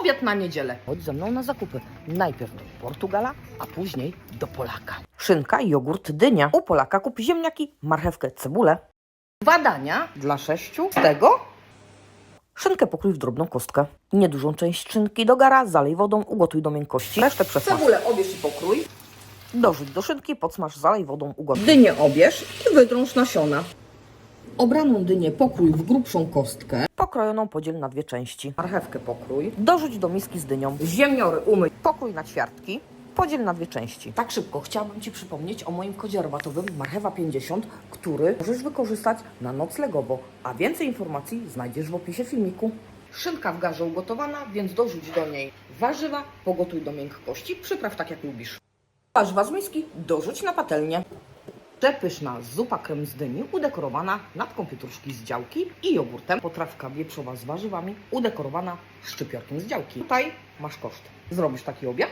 Obiad na niedzielę. Chodź ze mną na zakupy. Najpierw do Portugala, a później do Polaka. Szynka, jogurt, dynia. U Polaka kup ziemniaki, marchewkę, cebulę. Dwa dania dla sześciu. Z tego Szynkę pokrój w drobną kostkę. Niedużą część szynki do gara, zalej wodą, ugotuj do miękkości. Resztę przesmaż. Cebulę obierz i pokrój. Dorzuć do szynki, podsmaż, zalej wodą, ugotuj. Dynię obierz i wydrąż nasiona. Obraną dynię pokrój w grubszą kostkę. Pokrojoną podziel na dwie części. Marchewkę pokrój. Dorzuć do miski z dynią. Ziemniory umyj. Pokrój na ćwiartki. Podziel na dwie części. Tak szybko chciałabym Ci przypomnieć o moim kodzie rabatowym Marchewa 50, który możesz wykorzystać na noclegowo, a więcej informacji znajdziesz w opisie filmiku. Szynka w garze ugotowana, więc dorzuć do niej warzywa, pogotuj do miękkości, przypraw tak jak lubisz. Warzywa z miski dorzuć na patelnię. Przepyszna zupa krem z dyni udekorowana natką pietruszki z działki i jogurtem. Potrawka wieprzowa z warzywami udekorowana szczypiorkiem z działki. Tutaj masz koszt. Zrobisz taki obiad?